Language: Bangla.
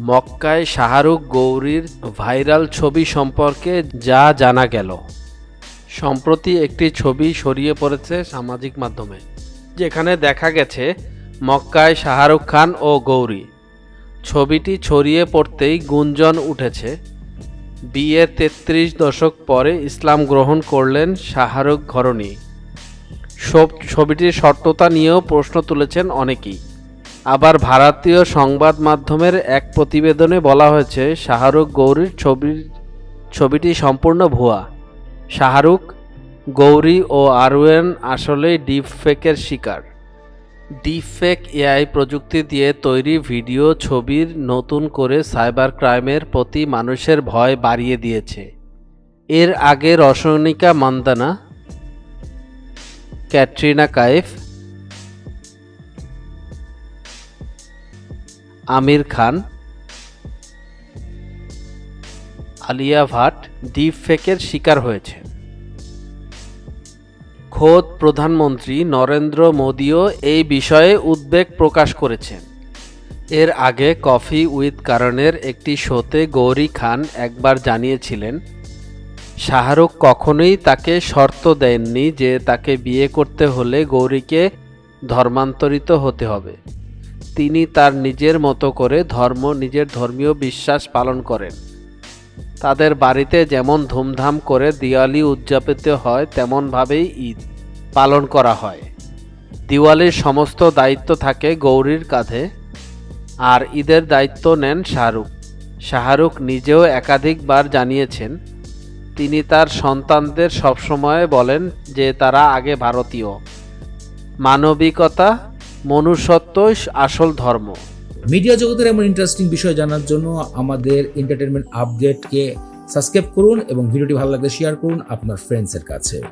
মক্কায় শাহরুখ গৌরীর ভাইরাল ছবি সম্পর্কে যা জানা গেল। সম্প্রতি একটি ছবি ছড়িয়ে পড়েছে সামাজিক মাধ্যমে, যেখানে দেখা গেছে মক্কায় শাহরুখ খান ও গৌরী। ছবিটি ছড়িয়ে পড়তেই গুঞ্জন উঠেছে। বিয়ের তেত্রিশ দশক পরে ইসলাম গ্রহণ করলেন শাহরুখ ঘরণী। ছবিটির সত্যতা নিয়েও প্রশ্ন তুলেছেন অনেকেই। আবার ভারতীয় সংবাদ মাধ্যমের এক প্রতিবেদনে বলা হয়েছে, শাহরুখ গৌরীর ছবির ছবিটি সম্পূর্ণ ভুয়া। শাহরুখ গৌরী ও আরওয়েন আসলেই ডিপফেকের শিকার। ডিপফেক এআই প্রযুক্তি দিয়ে তৈরি ভিডিও ছবির নতুন করে সাইবার ক্রাইমের প্রতি মানুষের ভয় বাড়িয়ে দিয়েছে। এর আগে রসনিকা মান্দানা, ক্যাটরিনা কাইফ আমির খান, আলিয়া ভাট ডিপ ফেকের শিকার হয়েছে। খোদ প্রধানমন্ত্রী নরেন্দ্র মোদীও এই বিষয়ে উদ্বেগ প্রকাশ করেছেন। এর আগে কফি উইথ কারণের একটি শোতে গৌরী খান একবার জানিয়েছিলেন, শাহরুখ কখনোই তাকে শর্ত দেননি যে তাকে বিয়ে করতে হলে গৌরীকে ধর্মান্তরিত হতে হবে। তিনি তার নিজের মতো করে ধর্ম, নিজের ধর্মীয় বিশ্বাস পালন করেন। তাদের বাড়িতে যেমন ধুমধাম করে দিওয়ালি উদযাপিত হয়, তেমনভাবেই ঈদ পালন করা হয়। দিওয়ালির সমস্ত দায়িত্ব থাকে গৌরীর কাঁধে, আর ঈদের দায়িত্ব নেন শাহরুখ। শাহরুখ নিজেও একাধিকবার জানিয়েছেন, তিনি তার সন্তানদের সবসময় বলেন যে তারা আগে ভারতীয়। মানবিকতা মনুষ্যত্বই আসল ধর্ম। মিডিয়া জগতের এমন ইন্টারেস্টিং বিষয় জানার জন্য আমাদের এন্টারটেনমেন্ট আপডেটকে সাবস্ক্রাইব করুন এবং ভিডিওটি ভালো লাগলে শেয়ার করুন আপনার ফ্রেন্ডসের কাছে।